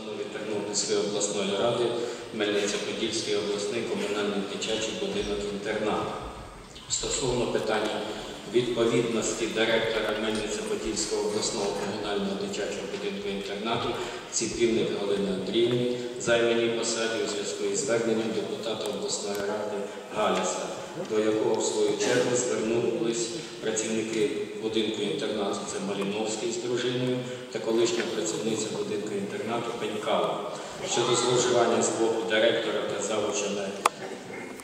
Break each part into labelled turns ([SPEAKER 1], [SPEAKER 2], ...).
[SPEAKER 1] Від Тернопільської обласної ради Хмельницько-Подільський обласний комунальний дитячий будинок інтернат. Стосовно питання відповідності директора Хмельницько-Подільського обласного комунального дитячого будинку інтернату Ціпівник Галини Андріївни займаній посаді у зв'язку із зверненням депутата обласної ради Галяса, до якого в свою чергу звернулись працівники будинку інтернату. Це Маліновський з дружиною та колишня працівниця будинку інтернату Пенькава щодо зловживання з боку директора та завуча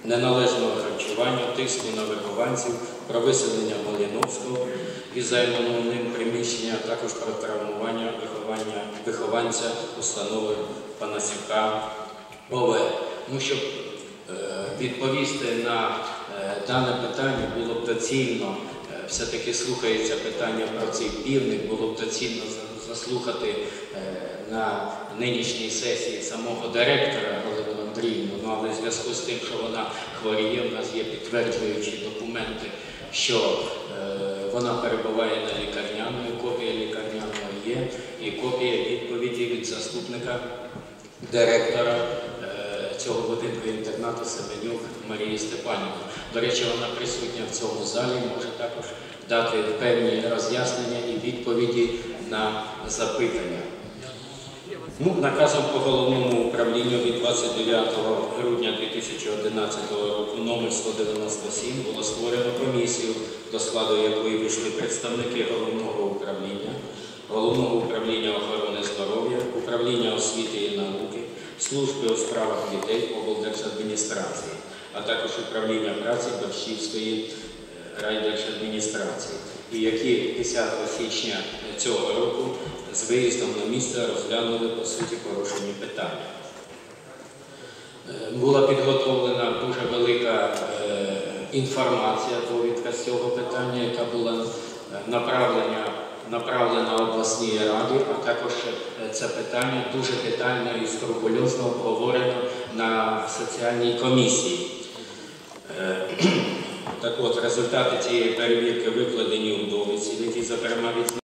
[SPEAKER 1] неналежного харчування, тиску на вихованців, про виселення Маліновського із займаного ним приміщення, а також про травмування виховання, вихованця установи Панасюка ОВ. Ну, щоб е, відповісти на е, дане питання, було б доцільно, е, все-таки слухається питання про цей півник, було б доцільно заслухати е, на нинішній сесії самого директора Галину Андріївну, ну, але в зв'язку з тим, що вона хворіє, в нас є підтверджуючі документи, що е, вона перебуває на лікарняному, копія лікарняного є, і копія відповіді від заступника директора е, цього будинку інтернату Семенюк Марії Степанівни. До речі, вона присутня в цьому залі, може також дати певні роз'яснення і відповіді на запитання. Ну, наказом по головному управлінню від 29 грудня 2011 року номер 197 було створено комісію, до складу якої вийшли представники головного управління, головного управління охорони здоров'я, управління освіти і науки, служби у справах дітей облдержадміністрації, а також управління праці Борщівської райдержадміністрації, і які 10 січня цього року з виїздом на місце розглянули по суті порушені питання. Е, Була підготовлена дуже велика е, інформація, довідка з цього питання, яка була е, направлена, направлена обласній раді, а також це питання дуже детально і скрупульозно обговорено на соціальній комісії. Так от, результати цієї перевірки викладені у довідці, які, зокрема, від